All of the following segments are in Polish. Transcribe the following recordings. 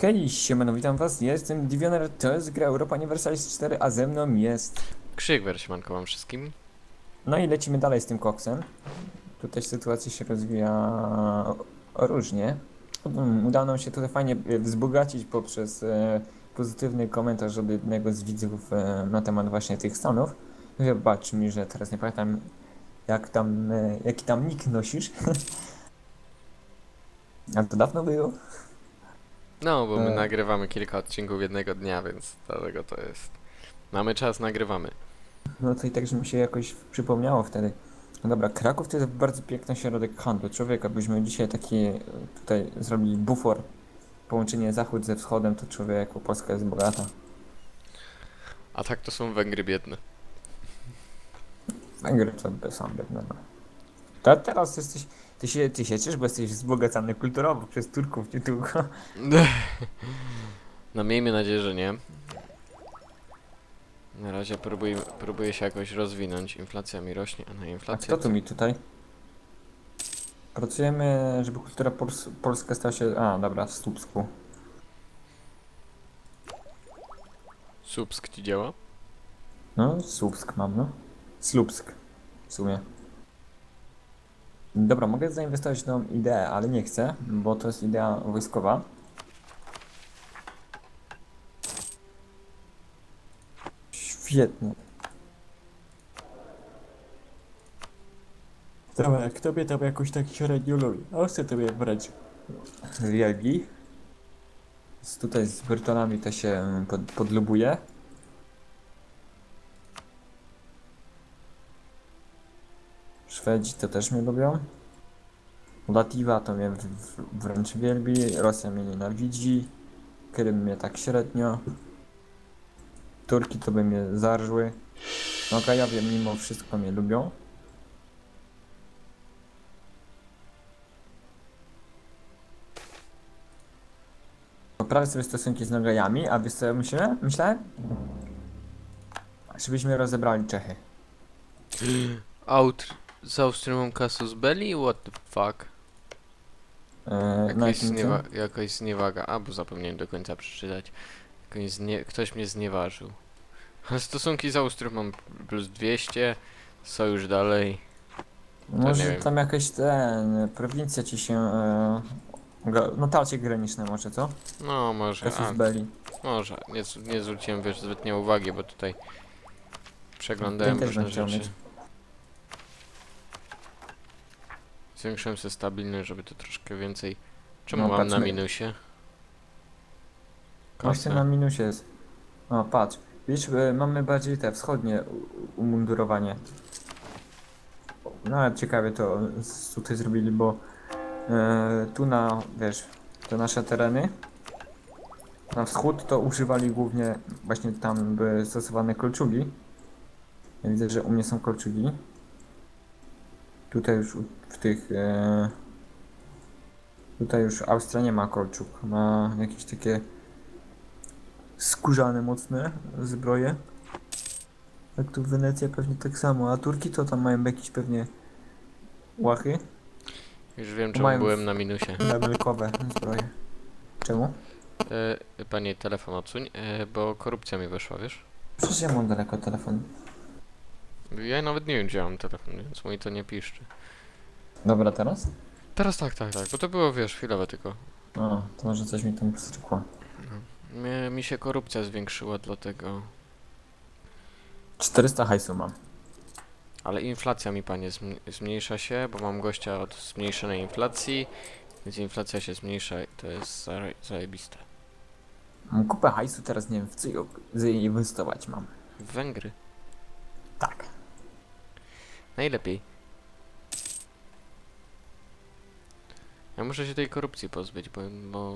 Hej, siemano, witam was, ja jestem Divioner, to jest gra Europa Universalis 4, a ze mną jest... Krzyk wersmanko wam wszystkim. No i lecimy dalej z tym koksem. Tutaj sytuacja się rozwija różnie. Mm, Udało nam się tutaj fajnie e, wzbogacić poprzez e, pozytywny komentarz od jednego z widzów e, na temat właśnie tych stanów. Wybacz mi, że teraz nie pamiętam jak tam, e, jaki tam nick nosisz. Ale to dawno było. No, bo my E. nagrywamy kilka odcinków jednego dnia, więc dlatego to jest. Mamy czas, nagrywamy. No to i tak, że mi się jakoś przypomniało wtedy. No dobra, Kraków to jest bardzo piękny środek handlu. Człowiek, abyśmy dzisiaj taki e, tutaj zrobili bufor, połączenie zachód ze wschodem, to człowieku, Polska jest bogata. A tak to są Węgry biedne. Węgry to bez sam biedne, no. To teraz jesteś, ty się, ty się ciesz, bo jesteś wzbogacany kulturowo przez Turków, nie tylko. No miejmy nadzieję, że nie. Na razie próbuję, próbuję się jakoś rozwinąć. Inflacja mi rośnie, a na A inflację. kto tu mi tutaj? Pracujemy, żeby kultura pols polska stała się... A, dobra, w Słupsku. Subsk ci działa? No, Słupsk mam, no. Słupsk. W sumie. Dobra, mogę zainwestować w nową ideę, ale nie chcę, bo to jest idea wojskowa. Świetnie. Dobra, jak tobie to jakoś tak średnio lubi. A chcę tobie brać wielgi. Tutaj z Brytonami to się pod, podlubuje. Szwedzi to też mnie lubią. Lativa to mnie w, w, wręcz wielbi, Rosja mnie nienawidzi, Krym mnie tak średnio, Turki to by mnie zarżły, no Gajowie mimo wszystko mnie lubią. Poprawię sobie stosunki z Nogajami, a wiesz co ja myślę? Myślałem? Żebyśmy rozebrali Czechy. Out z Austrią Casus Belli? What the fuck? Eee, Jakaś, zniewa jakaś zniewaga. A, bo zapomniałem do końca przeczytać. Znie ktoś mnie znieważył. Stosunki z Austrią mam plus 200. Sojusz dalej. nie Może tam jakaś ten, prowincja ci się, e, no graniczne może, co? No, może. Casus belli. może. Nie, nie zwróciłem wiesz, zbytnio uwagi, bo tutaj przeglądałem różne rzeczy. mieć. Zwiększyłem sobie stabilność, żeby to troszkę więcej. Czemu No, mam na patrzmy. minusie? Właśnie Kasę. na minusie jest. O, patrz. Widzisz, e, mamy bardziej te wschodnie u- umundurowanie. No ale ciekawie to z- tutaj zrobili, bo e, tu na, wiesz, te nasze tereny, na wschód to używali głównie, właśnie tam były stosowane kolczugi. Ja widzę, że u mnie są kolczugi. Tutaj już w tych, e, tutaj już Austria nie ma kolczug, ma jakieś takie skórzane mocne zbroje. Jak tu Wenecja pewnie tak samo, a Turki to tam mają jakieś pewnie łachy, Już wiem, czemu Mają- byłem na minusie. nagelkowe zbroje. Czemu? E, panie, telefon odsuń, e, bo korupcja mi weszła, wiesz? Przecież ja mam daleko telefon. Ja nawet nie wiem, gdzie mam telefon, więc mój to nie piszczy. Dobra, teraz? Teraz tak, tak, tak, bo to było, wiesz, chwilowe tylko. O, to może coś mi tam wstrzykło. Mnie, mi się korupcja zwiększyła, dlatego... 400 hajsu mam. Ale inflacja mi, panie, zm- zmniejsza się, bo mam gościa od zmniejszonej inflacji, więc inflacja się zmniejsza i to jest zaje- zajebiste. Mam kupę hajsu, teraz nie wiem w co ją zainwestować mam. W Węgry. Najlepiej. Ja muszę się tej korupcji pozbyć, bo... bo...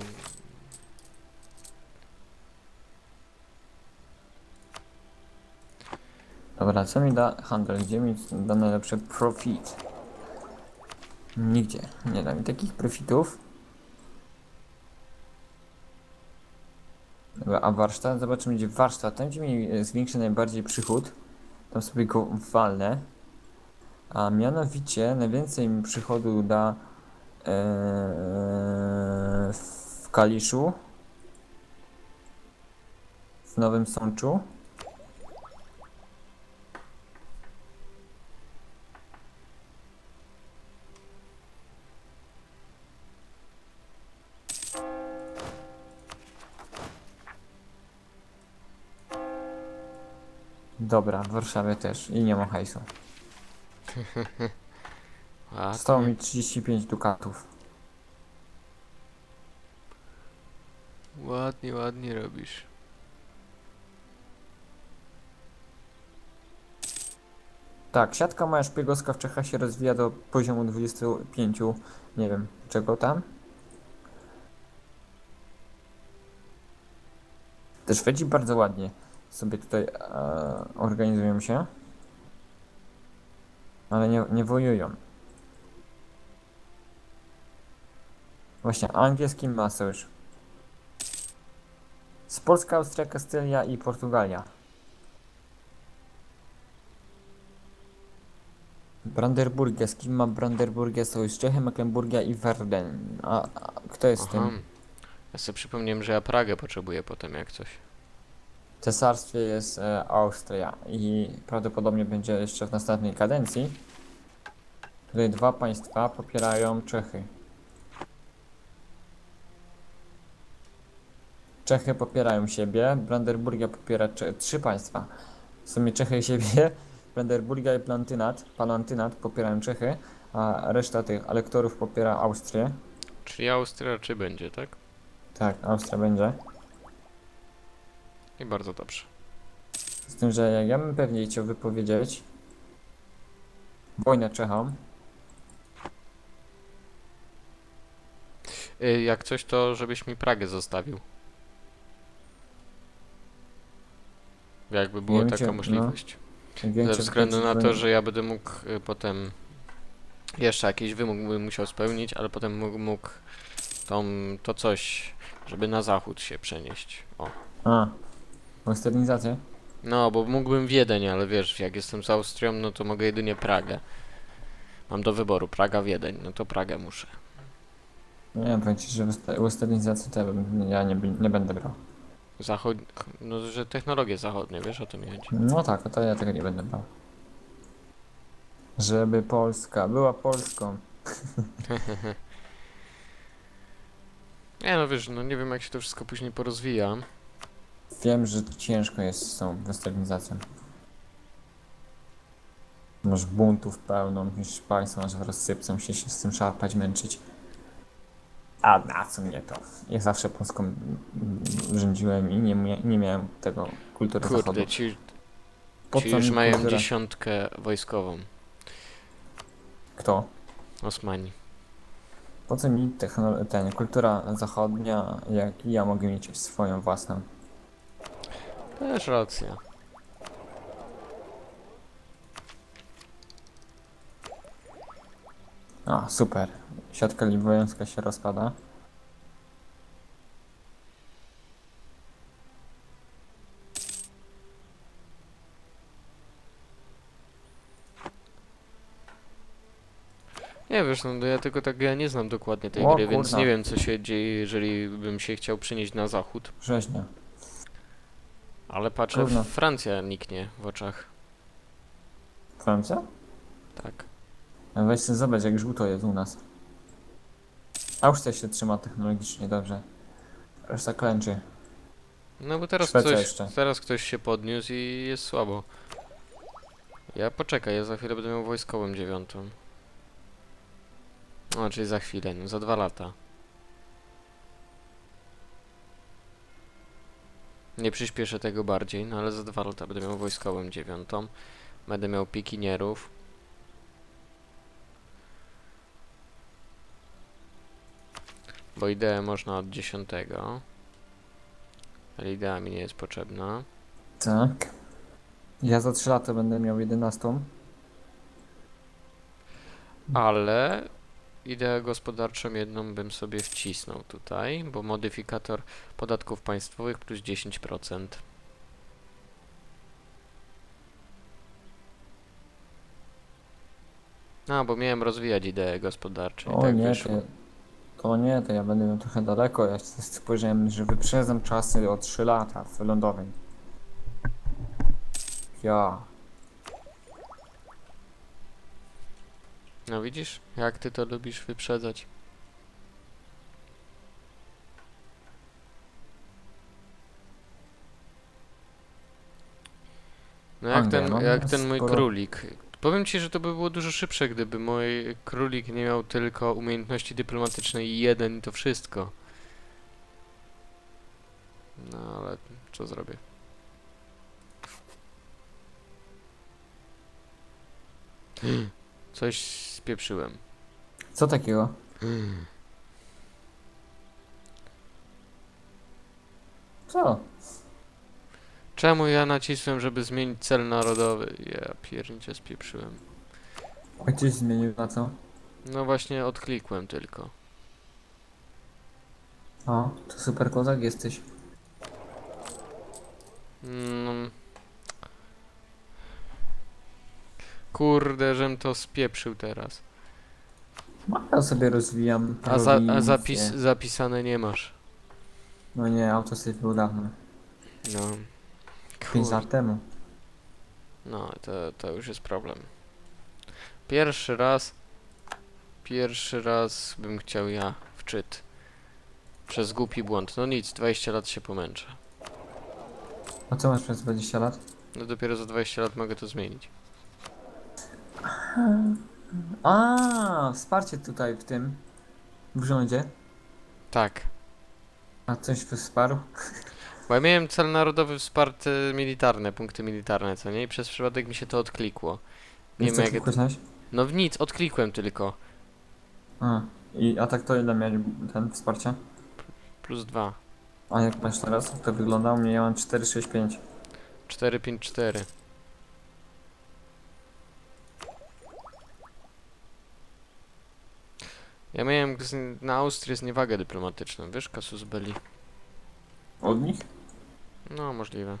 Dobra, co mi da handel? Gdzie mi da najlepszy profit? Nigdzie. Nie da mi takich profitów. Dobra, a warsztat? Zobaczymy gdzie warsztat. Tam gdzie mi zwiększy najbardziej przychód. Tam sobie go walnę. A mianowicie najwięcej mi przychodu da e, w Kaliszu. Nowym Sączu. Dobra, w Warszawie też i nie ma hajsu. A, Zostało mi 35 dukatów. ładnie, ładnie robisz. Tak, siatka moja szpiegowska w Czechach się rozwija do poziomu 25, nie wiem czego tam. Te Szwedzi bardzo ładnie sobie tutaj e, organizują się. Ale nie, nie wojują. Właśnie, angielskim ma sojusz. Z Polska, Austria, Kastylia i Portugalia. Brandenburgia, z kim ma Brandenburgia sojusz? Czechy, Mecklenburgia i Werden. A, a kto jest Aha. tym? Ja sobie przypomniałem, że ja Pragę potrzebuję potem jak coś. Cesarstwie jest e, Austria i prawdopodobnie będzie jeszcze w następnej kadencji. Tutaj dwa państwa popierają Czechy. Czechy popierają siebie, Brandenburgia popiera Cze- trzy państwa. W sumie Czechy i siebie, Brandenburgia i Plantynat, Palantynat popierają Czechy, a reszta tych elektorów popiera Austrię. Czyli Austria czy będzie, tak? Tak, Austria będzie. I bardzo dobrze. Z tym, że jak ja bym pewnie chciał wypowiedzieć wojnę Czechom, Y, Jak coś, to żebyś mi Pragę zostawił. Jakby była wiem taka no. możliwość. Ze względu na to, że ja będę mógł y, potem jeszcze jakiś wymóg bym musiał spełnić, ale potem mógł, mógł tą, to coś, żeby na zachód się przenieść. O. A, westernizację? No, bo mógłbym Wiedeń, ale wiesz, jak jestem z Austrią, no to mogę jedynie Pragę. Mam do wyboru Praga, Wiedeń, no to Pragę muszę. Nie wiem, powiem ci, że west- westernizację to ja, bym- ja nie, nie będę brał. Zachod... No, że technologie zachodnie, wiesz o to mi chodzi. No tak, to ja tego nie będę brał. Żeby Polska była Polską. Nie no wiesz, no nie wiem jak się to wszystko później porozwija. Wiem, że ciężko jest z tą westernizacją. Masz buntów pełną, państwo masz rozsypcą się, się z tym szarpać, męczyć. A na co mnie to? Ja zawsze Polską rządziłem i nie, mia- nie miałem tego kultury zachodu. Kurde, ci, Po ci co już mi mają kultura? dziesiątkę wojskową. Kto? Osmani. Po co mi technolo- ten, kultura zachodnia, jak ja mogę mieć swoją własną? Też racja. A, super. Siatka liwojańska się rozpada. Nie wiesz, no ja tylko tak ja nie znam dokładnie tej O, gry, więc kurna. nie wiem co się dzieje, jeżeli bym się chciał przenieść na zachód. Września. Ale patrzę, Kurna. Francja niknie w oczach. Francja? Tak. A Weź sobie zobacz, jak żółto jest u nas. Austria się trzyma technologicznie dobrze. Reszta klęczy. No bo teraz Szwecja ktoś, jeszcze. teraz ktoś się podniósł i jest słabo. Ja poczekaj, ja za chwilę będę miał wojskową dziewiątą. No, czyli za chwilę, no za dwa lata. Nie przyspieszę tego bardziej, no ale za dwa lata będę miał wojskową dziewiątą. Będę miał pikinierów. Bo ideę można od dziesiątego. Ale idea mi nie jest potrzebna. Tak. Ja za 3 lata będę miał 11. Ale ideę gospodarczą jedną bym sobie wcisnął tutaj, bo modyfikator podatków państwowych plus 10%. A, bo miałem rozwijać ideę gospodarczą O tak nie, wyszło. to, to nie, to ja będę miał trochę daleko. Ja spojrzałem, że wyprzedzam czasy o 3 lata w lądowej. Ja. No widzisz, jak ty to lubisz wyprzedzać. No jak Anglia, ten, no, jak ten mój królik. Powiem ci, że to by było dużo szybsze, gdyby mój królik nie miał tylko umiejętności dyplomatycznej i jeden i to wszystko. No ale co zrobię? Coś spieprzyłem. Co takiego? Co? Czemu ja nacisłem, żeby zmienić cel narodowy? Ja piernicie spieprzyłem. Ojciec zmienił na co? No właśnie odklikłem tylko. O, to super kozak jesteś. Mm. Kurde, żem to spieprzył teraz. Ja sobie rozwijam A, za, a prowincję. zapis, zapisane nie masz. No nie, autosave był dawno. No. 5 Kurde. lat temu. No, to, to już jest problem. Pierwszy raz. Pierwszy raz bym chciał ja wczyt. Przez głupi błąd. No nic, 20 lat się pomęczę. A co masz przez 20 lat? No dopiero za 20 lat mogę to zmienić. A, wsparcie tutaj w tym. W rządzie. Tak. A coś wsparł? Bo ja miałem cel narodowy wsparty militarne, punkty militarne, co nie? I przez przypadek mi się to odklikło. Nie wiem jak... kliknąłeś? No w nic, odklikłem tylko. A, i, a tak to ile mieli ten wsparcie? Plus 2. A jak masz teraz? Jak to wygląda? U mnie ja mam 465. 4, 5, 4. Ja miałem z, na Austrię zniewagę dyplomatyczną, wiesz, Casus Belli. Od nich? No, możliwe.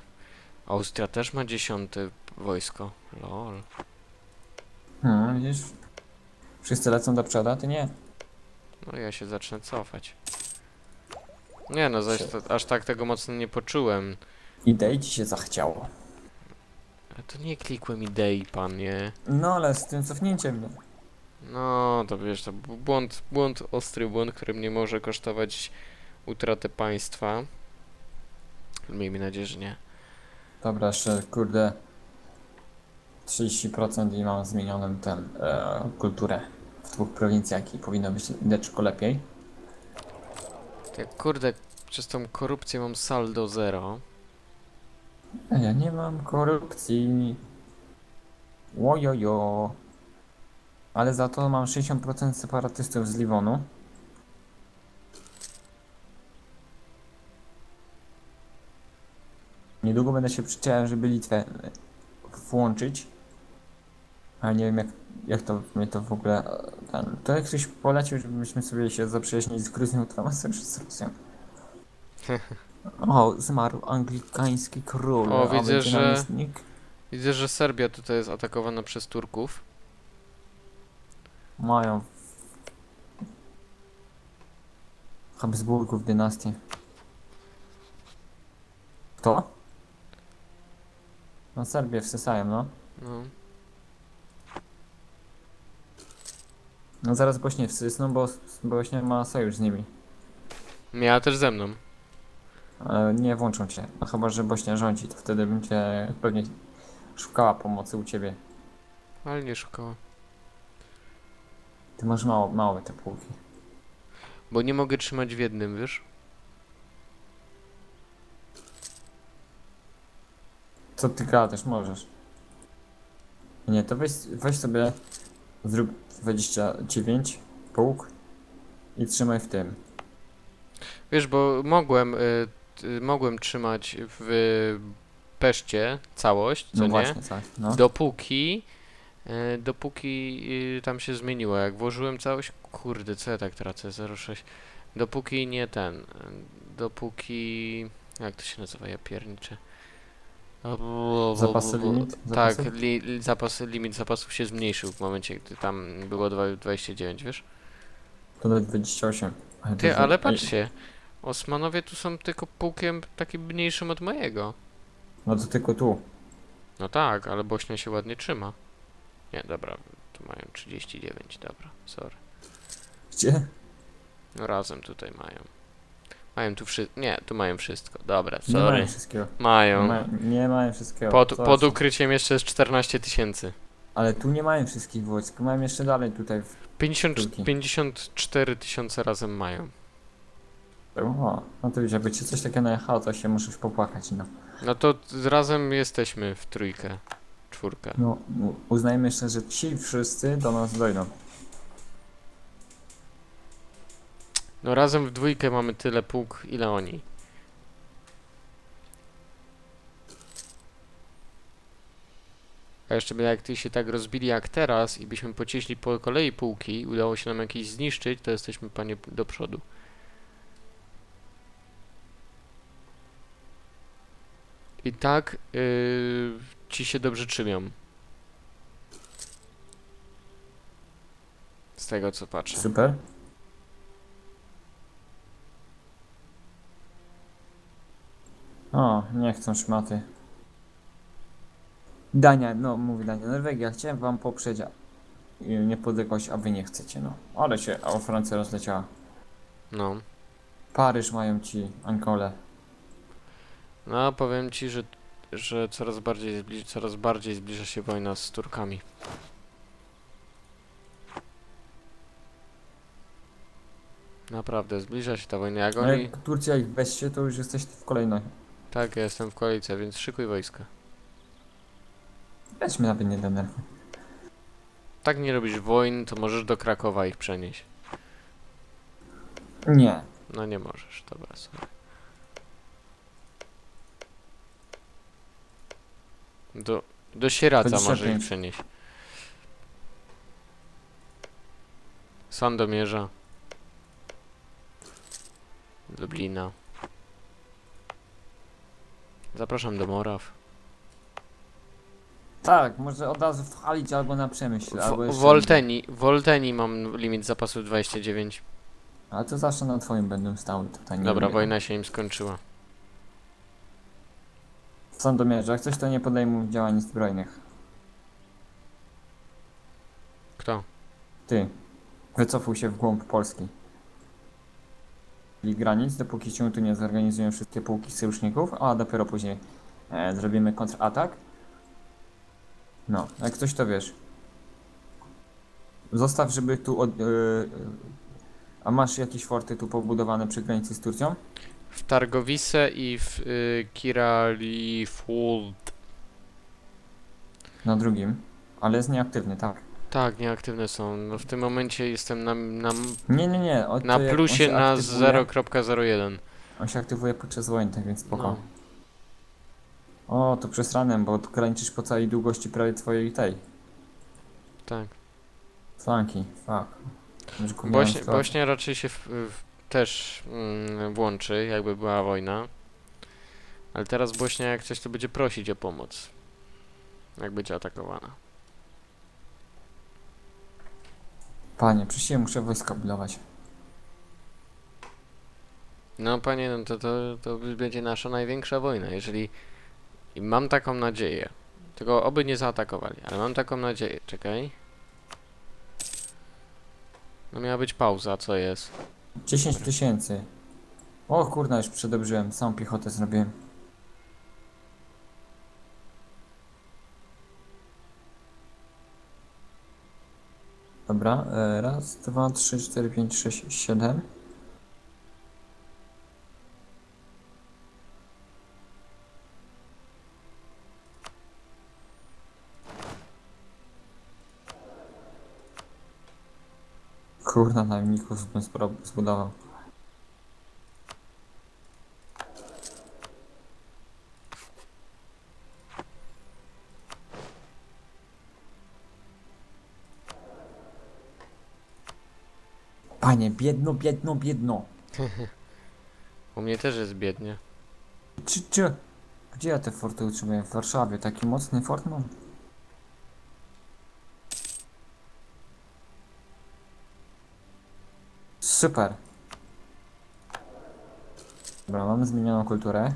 Austria też ma dziesiąte wojsko. Lol. Hmm, widzisz? Wszyscy lecą do przodu, a ty nie. No ja się zacznę cofać. Nie no, zaś to, aż tak tego mocno nie poczułem. Idei ci się zachciało. Ale to nie klikłem idei, panie. No ale z tym cofnięciem. no. No, to wiesz, to błąd, błąd, ostry błąd, który mnie może kosztować utratę państwa. Miejmy nadzieję, że nie. Dobra, jeszcze kurde 30% i mam zmienioną ten e, kulturę w dwóch prowincjach i powinno być deczko lepiej. Tak, kurde, przez tą korupcję mam saldo zero. A ja nie mam korupcji. Łojojo. Ale za to mam 60% separatystów z Liwonu. Niedługo będę się przyczajał, żeby Litwę e, włączyć. Ale nie wiem jak, jak to mnie to w ogóle e, ten, To jak ktoś polecił, żebyśmy sobie się zaprzyjaźnili z Gruzją, to ma sojusz z Rosją. O, zmarł anglikański król. O, widzę, że-. Widzę, że Serbia tutaj jest atakowana przez Turków. Mają Habsburgów dynastii. Kto? No Serbię wsysają, no. No. No zaraz Bośnię wsysną, bo Bośnia ma sojusz z nimi. Miała też ze mną. Ale nie włączą cię. No chyba, że Bośnia rządzi, to wtedy bym cię pewnie szukała pomocy u ciebie. Ale nie szukała. Ty masz mało, małe te pułki. Bo nie mogę trzymać w jednym, wiesz? Co ty gadasz, możesz. Nie, to weź, weź sobie zrób 29 pułk i trzymaj w tym. Wiesz, bo mogłem, y, mogłem trzymać w Peszcie całość, co No nie? właśnie, tak. No. Dopóki, dopóki y, tam się zmieniło. Jak włożyłem całość, kurde, co ja tak tracę, 0,6. Dopóki nie ten, dopóki, jak to się nazywa, ja pierniczę. Zapasy limit? Tak, Zapasy? li, zapas, limit zapasów się zmniejszył w momencie, gdy tam było dwa- 29, wiesz? To do 28. Ale Ty, ale patrzcie, Osmanowie tu są tylko pułkiem takim mniejszym od mojego. No to tylko tu. No tak, ale Bośnia się ładnie trzyma. Nie, dobra, tu mają 39, dobra, sorry. Gdzie? No razem tutaj mają. Mają tu wszystko. Nie, tu mają wszystko. Dobra, Nie mają sorry. wszystkiego. Mają. Nie mają, nie mają wszystkiego. Pod, Zobacz. pod ukryciem jeszcze jest 14 tysięcy. Ale tu nie mają wszystkich wojsk, mają jeszcze dalej tutaj. W... 50, Turki. 54 tysiące razem mają. O, no to wiesz, jakby ci coś takiego najechało, to się musisz popłakać, no. No to razem jesteśmy w trójkę, czwórkę. No, uznajmy jeszcze, że ci wszyscy do nas dojdą. No razem w dwójkę mamy tyle pułk, ile oni. A jeszcze by jak ty się tak rozbili jak teraz i byśmy pocieśli po kolei pułki, udało się nam jakieś zniszczyć, to jesteśmy panie do przodu. I tak yy, ci się dobrze trzymią. Z tego co patrzę. Super. O, nie chcą szmaty. Dania, no mówi Dania, Norwegia, chciałem wam poprzeć niepodległość, a wy nie chcecie, no. Ale się, a Francja rozleciała. No. Paryż mają ci, Ankole. No, powiem ci, że, że coraz, bardziej zbliż, coraz bardziej zbliża się wojna z Turkami. Naprawdę, zbliża się ta wojna. Jak No oni... jak Turcja ich weźcie, to już jesteś w kolejnej. Tak, ja jestem w koalicji, więc szykuj wojska. Weźmy nawet nie denerwuj. Tak nie robisz wojn, to możesz do Krakowa ich przenieść. Nie. No nie możesz, dobra, sorry. Do, do Sieradza może ich przenieść. Sandomierza. Lublina. Zapraszam do Moraw. Tak, może od razu wchalić albo na przemyśl, albo W jeszcze... Wolteni, Wolteni mam limit zapasów 29. Ale to zawsze na twoim będą stały tutaj. Nie Dobra, wojna się im skończyła. Sandomierze, jak coś to nie podejmą działań zbrojnych. Kto? Ty. Wycofuj się w głąb Polski. I granic, dopóki się tu nie zorganizują wszystkie pułki sojuszników, a dopiero później e, zrobimy kontratak. No, jak coś to wiesz. Zostaw, żeby tu od, e, e, A masz jakieś forty tu pobudowane przy granicy z Turcją? W Targowice i w y. Na drugim. Ale jest nieaktywny, tak. Tak, nieaktywne są. No w tym momencie jestem na, na, Nie, nie, nie. o, na to jak on plusie się na aktywuje- 0.01. On się aktywuje podczas wojny, tak więc spoko. No. O, to przesranem, bo tu graniczysz po całej długości prawie twojej tej. Tak. Flanki, fuck. Bośnia. Bośnia raczej się w, w, też mm, włączy, jakby była wojna. Ale teraz Bośnia jak coś to będzie prosić o pomoc. Jak będzie atakowana. Panie, przecież ja muszę wojska budować. No panie, no to, to, to będzie nasza największa wojna, jeżeli... I mam taką nadzieję. Tylko oby nie zaatakowali, ale mam taką nadzieję. Czekaj. No miała być pauza, co jest? 10 tysięcy. O kurna, już przedobrzyłem, samą piechotę zrobiłem. Dobra, e, raz, dwa, trzy, cztery, pięć, sześć, siedem. Kurna, najemników bym spro- zbudował. Panie, biedno, biedno, biedno. U mnie też jest biednie. Czy, czy, gdzie ja te forty utrzymuję? W Warszawie. Taki mocny fort mam? Super. Dobra, mamy zmienioną kulturę.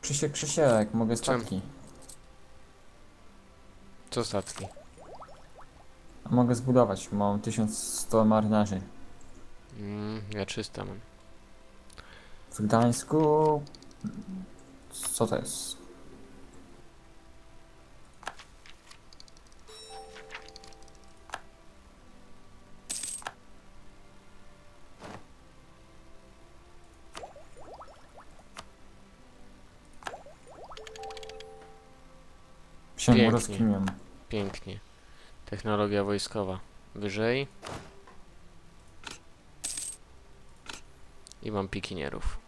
Krzysiek, Krzysiek, mogę statki. Co statki? Mogę zbudować, mam 1100 marynarzy. Mm, ja 300 mam. W Gdańsku... Co to jest? Się Pięknie. rozkminiam. Pięknie. Technologia wojskowa. Wyżej. I mam pikinierów.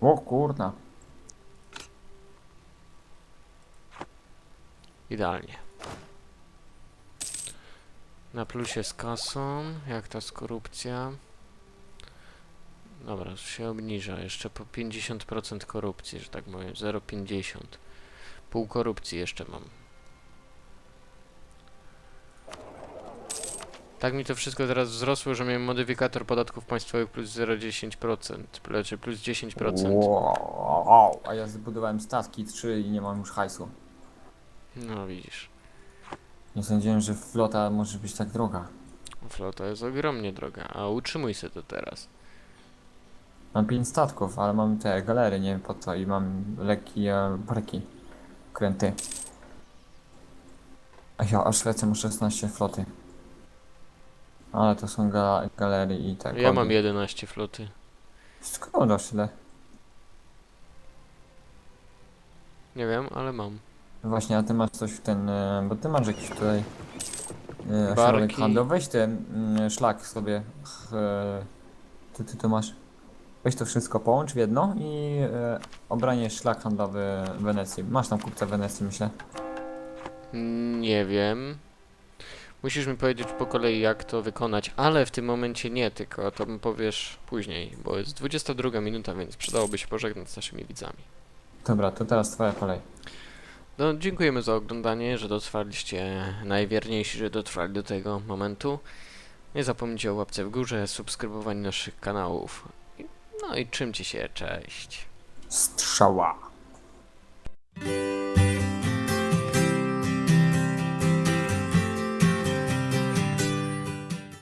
O kurna. Idealnie. Na plusie z kasą. Jak ta korupcja? Dobra, już się obniża. Jeszcze po 50% korupcji, że tak powiem. 0,50. Pół korupcji jeszcze mam. Tak mi to wszystko teraz wzrosło, że miałem modyfikator podatków państwowych plus 0,10%, pl- czy plus 10%. Wow, a ja zbudowałem statki 3 i nie mam już hajsu. No widzisz. Nie sądziłem, że flota może być tak droga. Flota jest ogromnie droga, a utrzymuj się to teraz. Mam 5 statków, ale mam te galery, nie wiem po co, i mam lekkie barki. Kręty. A ja, a Szwecja ma 16 floty. Ale to są ga galery i tak. Ja mam 11 floty. Skąd dasz tyle? Nie wiem, ale mam. Właśnie, a ty masz coś w ten, e, bo ty masz jakiś tutaj e, Barki. środek handlu. Weź ten mm, szlak sobie, ch, e, ty, ty to masz. Weź to wszystko połącz w jedno i e, obranie szlak handlowy Wenecji. Masz tam kupca Wenecji, myślę. Nie wiem. Musisz mi powiedzieć po kolei, jak to wykonać, ale w tym momencie nie, tylko to mi powiesz później, bo jest 22 minuta, więc przydałoby się pożegnać z naszymi widzami. Dobra, to teraz twoja kolej. No, dziękujemy za oglądanie, że dotrwaliście, najwierniejsi, że dotrwali do tego momentu. Nie zapomnijcie o łapce w górze, subskrybowaniu naszych kanałów. No i czymcie się, cześć. Strzała.